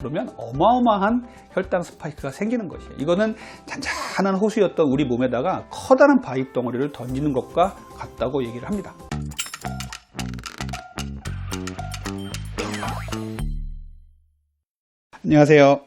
그러면 어마어마한 혈당 스파이크가 생기는 것이에요. 이거는 잔잔한 호수였던 우리 몸에다가 커다란 바위 덩어리를 던지는 것과 같다고 얘기를 합니다. 안녕하세요.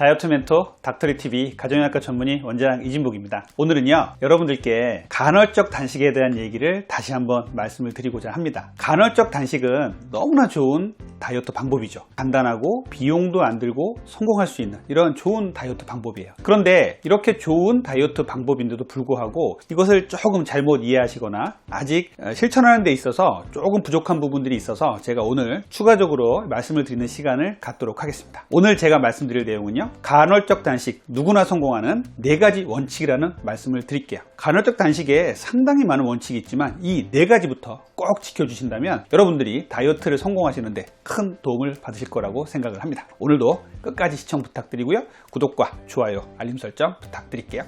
다이어트 멘토 닥터리 TV 가정의학과 전문의 원장 이진복입니다. 오늘은요 여러분들께 간헐적 단식에 대한 얘기를 다시 한번 말씀을 드리고자 합니다. 간헐적 단식은 너무나 좋은 다이어트 방법이죠. 간단하고 비용도 안 들고 성공할 수 있는 이런 좋은 다이어트 방법이에요. 그런데 이렇게 좋은 다이어트 방법인데도 불구하고 이것을 조금 잘못 이해하시거나 아직 실천하는 데 있어서 조금 부족한 부분들이 있어서 제가 오늘 추가적으로 말씀을 드리는 시간을 갖도록 하겠습니다. 오늘 제가 말씀드릴 내용은요. 간헐적 단식 누구나 성공하는 네 가지 원칙이라는 말씀을 드릴게요. 간헐적 단식에 상당히 많은 원칙이 있지만 이 네 가지부터 꼭 지켜주신다면 여러분들이 다이어트를 성공하시는데 큰 도움을 받으실 거라고 생각을 합니다. 오늘도 끝까지 시청 부탁드리고요. 구독과 좋아요, 알림 설정 부탁드릴게요.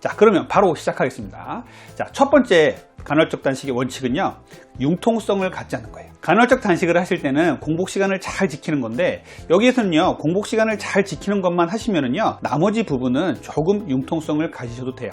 자, 그러면 바로 시작하겠습니다. 자, 첫 번째 간헐적 단식의 원칙은요. 융통성을 갖지 않는 거예요. 간헐적 단식을 하실 때는 공복 시간을 잘 지키는 건데 여기에서는요. 공복 시간을 잘 지키는 것만 하시면은요. 나머지 부분은 조금 융통성을 가지셔도 돼요.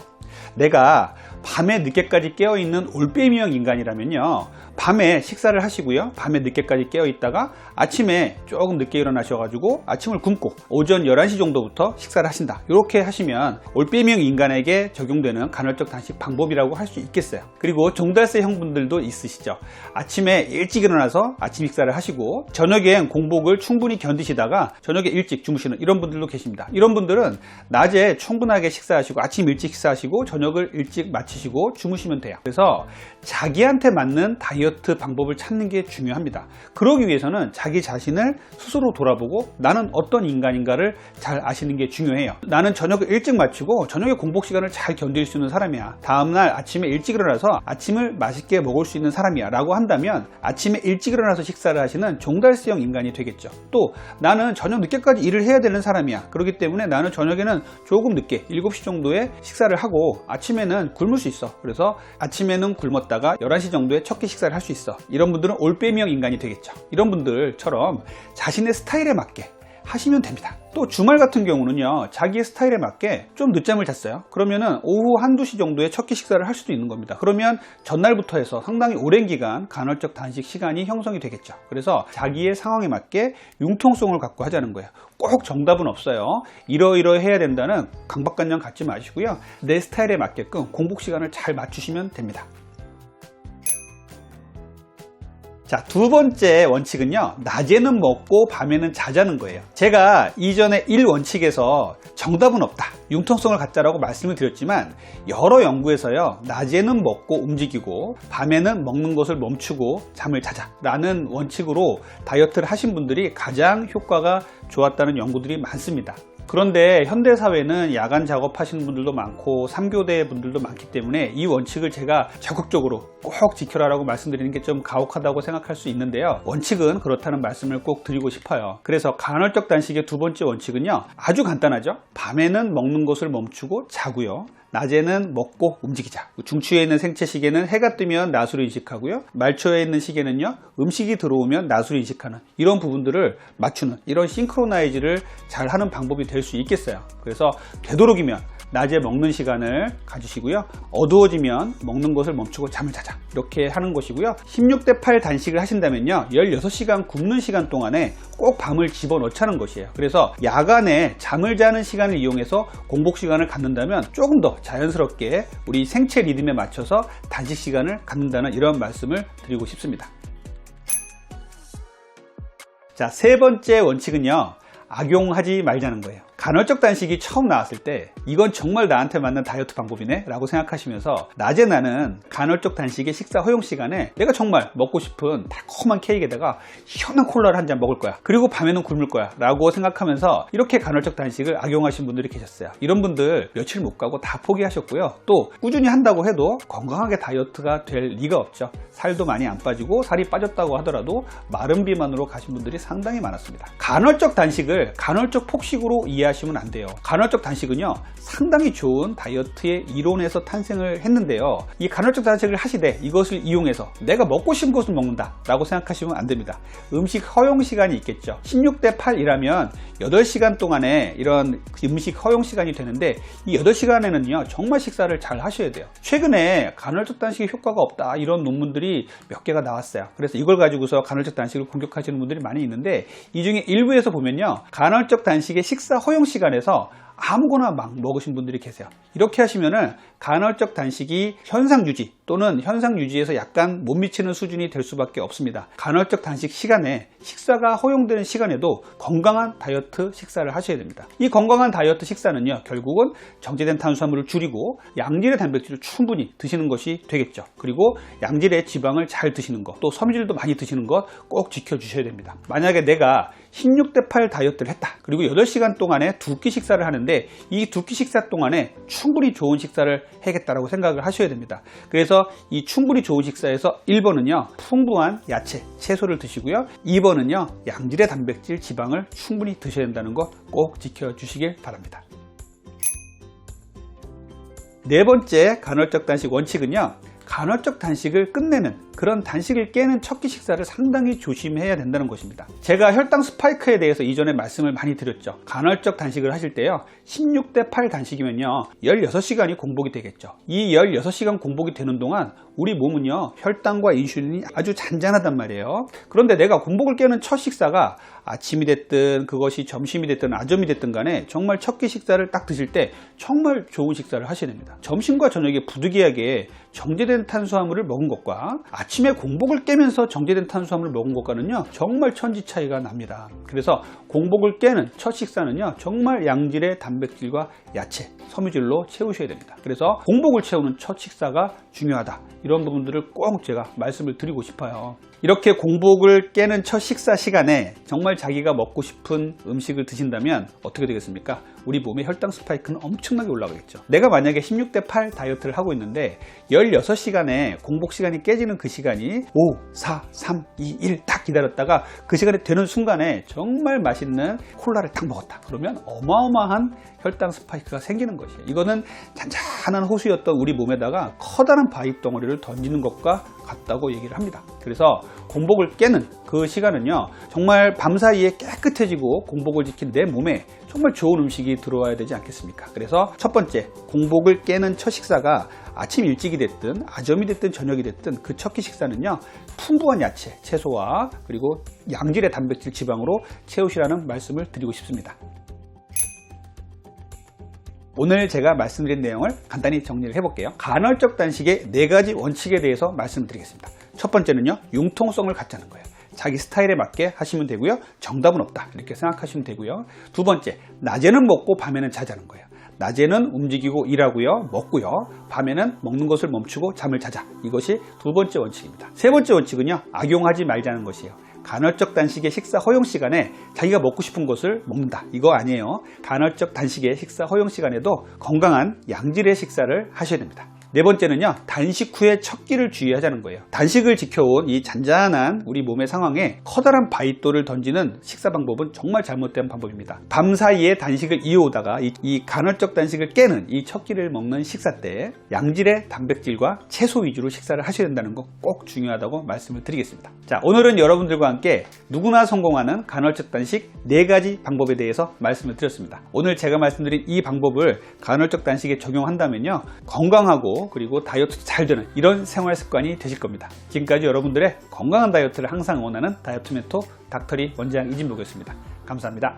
내가 밤에 늦게까지 깨어있는 올빼미형 인간이라면요. 밤에 식사를 하시고요. 밤에 늦게까지 깨어있다가 아침에 조금 늦게 일어나셔가지고 아침을 굶고 오전 11시 정도부터 식사를 하신다. 이렇게 하시면 올빼미형 인간에게 적용되는 간헐적 단식 방법이라고 할 수 있겠어요. 그리고 종달새 형분들도 있으시죠. 아침에 일찍 일어나서 아침 식사를 하시고 저녁엔 공복을 충분히 견디시다가 저녁에 일찍 주무시는 이런 분들도 계십니다. 이런 분들은 낮에 충분하게 식사하시고 아침 일찍 식사하시고 저녁을 일찍 마치시고 주무시면 돼요. 그래서 자기한테 맞는 다이어트 방법을 찾는 게 중요합니다. 그러기 위해서는 자기 자신을 스스로 돌아보고 나는 어떤 인간인가를 잘 아시는 게 중요해요. 나는 저녁을 일찍 마치고 저녁에 공복 시간을 잘 견딜 수 있는 사람이야. 다음날 아침에 일찍 일어나서 아침을 맛있게 먹을 수 있는 사람이야. 라고 한다면 아침에 일찍 일어나서 식사를 하시는 종달새형 인간이 되겠죠. 또 나는 저녁 늦게까지 일을 해야 되는 사람이야. 그렇기 때문에 나는 저녁에는 조금 늦게 7시 정도에 식사를 하고 아침에는 굶을 수 있어. 그래서 아침에는 굶었다가 11시 정도에 첫 끼 식사를 할 수 있어. 이런 분들은 올빼미형 인간이 되겠죠. 이런 분들처럼 자신의 스타일에 맞게 하시면 됩니다. 또 주말 같은 경우는요, 자기의 스타일에 맞게 좀 늦잠을 잤어요. 그러면은 오후 한두 시 정도에 첫 끼 식사를 할 수도 있는 겁니다. 그러면 전날부터 해서 상당히 오랜 기간 간헐적 단식 시간이 형성이 되겠죠. 그래서 자기의 상황에 맞게 융통성을 갖고 하자는 거예요. 꼭 정답은 없어요. 이러이러 해야 된다는 강박관념 갖지 마시고요. 내 스타일에 맞게끔 공복 시간을 잘 맞추시면 됩니다. 자, 두 번째 원칙은요, 낮에는 먹고 밤에는 자자는 거예요. 제가 이전에 1원칙에서 정답은 없다, 융통성을 갖자라고 말씀을 드렸지만, 여러 연구에서요, 낮에는 먹고 움직이고, 밤에는 먹는 것을 멈추고 잠을 자자. 라는 원칙으로 다이어트를 하신 분들이 가장 효과가 좋았다는 연구들이 많습니다. 그런데 현대사회는 야간 작업하시는 분들도 많고 3교대 분들도 많기 때문에 이 원칙을 제가 적극적으로 꼭 지켜라라고 말씀드리는 게 좀 가혹하다고 생각할 수 있는데요. 원칙은 그렇다는 말씀을 꼭 드리고 싶어요. 그래서 간헐적 단식의 두 번째 원칙은요. 아주 간단하죠. 밤에는 먹는 것을 멈추고 자고요. 낮에는 먹고 움직이자. 중추에 있는 생체 시계는 해가 뜨면 낮으로 인식하고요. 말초에 있는 시계는요. 음식이 들어오면 낮으로 인식하는 이런 부분들을 맞추는 이런 싱크로나이즈를 잘 하는 방법이 될 수 있겠어요. 그래서 되도록이면 낮에 먹는 시간을 가지시고요. 어두워지면 먹는 것을 멈추고 잠을 자자. 이렇게 하는 것이고요. 16대 8 단식을 하신다면요. 16시간 굶는 시간 동안에 꼭 밤을 집어넣자는 것이에요. 그래서 야간에 잠을 자는 시간을 이용해서 공복 시간을 갖는다면 조금 더 자연스럽게 우리 생체 리듬에 맞춰서 단식 시간을 갖는다는 이런 말씀을 드리고 싶습니다. 자, 세 번째 원칙은요. 악용하지 말자는 거예요. 간헐적 단식이 처음 나왔을 때 이건 정말 나한테 맞는 다이어트 방법이네? 라고 생각하시면서 낮에 나는 간헐적 단식의 식사 허용 시간에 내가 정말 먹고 싶은 달콤한 케이크에다가 시원한 콜라를 한 잔 먹을 거야. 그리고 밤에는 굶을 거야. 라고 생각하면서 이렇게 간헐적 단식을 악용하신 분들이 계셨어요. 이런 분들 며칠 못 가고 다 포기하셨고요. 또 꾸준히 한다고 해도 건강하게 다이어트가 될 리가 없죠. 살도 많이 안 빠지고 살이 빠졌다고 하더라도 마른 비만으로 가신 분들이 상당히 많았습니다. 간헐적 단식을 간헐적 폭식으로 이해 이해하시면 안 돼요. 간헐적 단식은요, 상당히 좋은 다이어트의 이론에서 탄생을 했는데요. 이 간헐적 단식을 하시되 이것을 이용해서 내가 먹고 싶은 것을 먹는다 라고 생각하시면 안 됩니다. 음식 허용 시간이 있겠죠. 16대 8이라면 8시간 동안에 이런 음식 허용 시간이 되는데 이 8시간에는요, 정말 식사를 잘 하셔야 돼요. 최근에 간헐적 단식의 효과가 없다 이런 논문들이 몇 개가 나왔어요. 그래서 이걸 가지고서 간헐적 단식을 공격하시는 분들이 많이 있는데 이 중에 일부에서 보면요. 간헐적 단식의 식사 허용 시간에서 아무거나 막 먹으신 분들이 계세요. 이렇게 하시면은 간헐적 단식이 현상 유지 또는 현상 유지에서 약간 못 미치는 수준이 될 수밖에 없습니다. 간헐적 단식 시간에 식사가 허용되는 시간에도 건강한 다이어트 식사를 하셔야 됩니다. 이 건강한 다이어트 식사는요, 결국은 정제된 탄수화물을 줄이고 양질의 단백질을 충분히 드시는 것이 되겠죠. 그리고 양질의 지방을 잘 드시는 것, 또 섬유질도 많이 드시는 것 꼭 지켜주셔야 됩니다. 만약에 내가 16대 8 다이어트를 했다. 그리고 8시간 동안에 두 끼 식사를 하는데 이 두 끼 식사 동안에 충분히 좋은 식사를 해야겠다라고 생각을 하셔야 됩니다. 그래서 이 충분히 좋은 식사에서 1번은요. 풍부한 야채, 채소를 드시고요. 2번은요. 양질의 단백질, 지방을 충분히 드셔야 된다는 거 꼭 지켜주시길 바랍니다. 네 번째 간헐적 단식 원칙은요. 간헐적 단식을 끝내는 그런 단식을 깨는 첫 끼 식사를 상당히 조심해야 된다는 것입니다. 제가 혈당 스파이크에 대해서 이전에 말씀을 많이 드렸죠. 간헐적 단식을 하실 때요. 16대 8 단식이면요. 16시간이 공복이 되겠죠. 이 16시간 공복이 되는 동안 우리 몸은요. 혈당과 인슐린이 아주 잔잔하단 말이에요. 그런데 내가 공복을 깨는 첫 식사가 아침이 됐든 그것이 점심이 됐든 아점이 됐든 간에 정말 첫 끼 식사를 딱 드실 때 정말 좋은 식사를 하셔야 됩니다. 점심과 저녁에 부득이하게 정제된 탄수화물을 먹은 것과 아침에 공복을 깨면서 정제된 탄수화물을 먹은 것과는요 정말 천지 차이가 납니다. 그래서 공복을 깨는 첫 식사는요 정말 양질의 단백질과 야채, 섬유질로 채우셔야 됩니다. 그래서 공복을 채우는 첫 식사가 중요하다. 이런 부분들을 꼭 제가 말씀을 드리고 싶어요. 이렇게 공복을 깨는 첫 식사 시간에 정말 자기가 먹고 싶은 음식을 드신다면 어떻게 되겠습니까? 우리 몸의 혈당 스파이크는 엄청나게 올라가겠죠. 내가 만약에 16대 8 다이어트를 하고 있는데 16시간에 공복 시간이 깨지는 그 시간이 5, 4, 3, 2, 1 딱 기다렸다가 그 시간이 되는 순간에 정말 맛있는 콜라를 딱 먹었다. 그러면 어마어마한 혈당 스파이크가 생기는 것이에요. 이거는 잔잔한 호수였던 우리 몸에다가 커다란 바위 덩어리를 던지는 것과 같다고 얘기를 합니다. 그래서 공복을 깨는 그 시간은요, 정말 밤사이에 깨끗해지고 공복을 지킨 내 몸에 정말 좋은 음식이 들어와야 되지 않겠습니까? 그래서 첫 번째, 공복을 깨는 첫 식사가 아침 일찍이 됐든 아점이 됐든 저녁이 됐든 그 첫 끼 식사는요, 풍부한 야채, 채소와 그리고 양질의 단백질 지방으로 채우시라는 말씀을 드리고 싶습니다. 오늘 제가 말씀드린 내용을 간단히 정리를 해볼게요. 간헐적 단식의 네 가지 원칙에 대해서 말씀드리겠습니다. 첫 번째는요, 융통성을 갖자는 거예요. 자기 스타일에 맞게 하시면 되고요. 정답은 없다. 이렇게 생각하시면 되고요. 두 번째, 낮에는 먹고 밤에는 자자는 거예요. 낮에는 움직이고 일하고요, 먹고요. 밤에는 먹는 것을 멈추고 잠을 자자. 이것이 두 번째 원칙입니다. 세 번째 원칙은요, 악용하지 말자는 것이에요. 간헐적 단식의 식사 허용 시간에 자기가 먹고 싶은 것을 먹는다. 이거 아니에요. 간헐적 단식의 식사 허용 시간에도 건강한 양질의 식사를 하셔야 됩니다. 네 번째는요, 단식 후에 첫 끼를 주의하자는 거예요. 단식을 지켜온 이 잔잔한 우리 몸의 상황에 커다란 바위돌을 던지는 식사 방법은 정말 잘못된 방법입니다. 밤 사이에 단식을 이어오다가 이, 이 간헐적 단식을 깨는 이 첫 끼를 먹는 식사 때 양질의 단백질과 채소 위주로 식사를 하셔야 된다는 거 꼭 중요하다고 말씀을 드리겠습니다. 자, 오늘은 여러분들과 함께 누구나 성공하는 간헐적 단식 네 가지 방법에 대해서 말씀을 드렸습니다. 오늘 제가 말씀드린 이 방법을 간헐적 단식에 적용한다면요, 건강하고 그리고 다이어트 잘 되는 이런 생활 습관이 되실 겁니다. 지금까지 여러분들의 건강한 다이어트를 항상 원하는 다이어트 메토 닥터리 원장 이진복이었습니다. 감사합니다.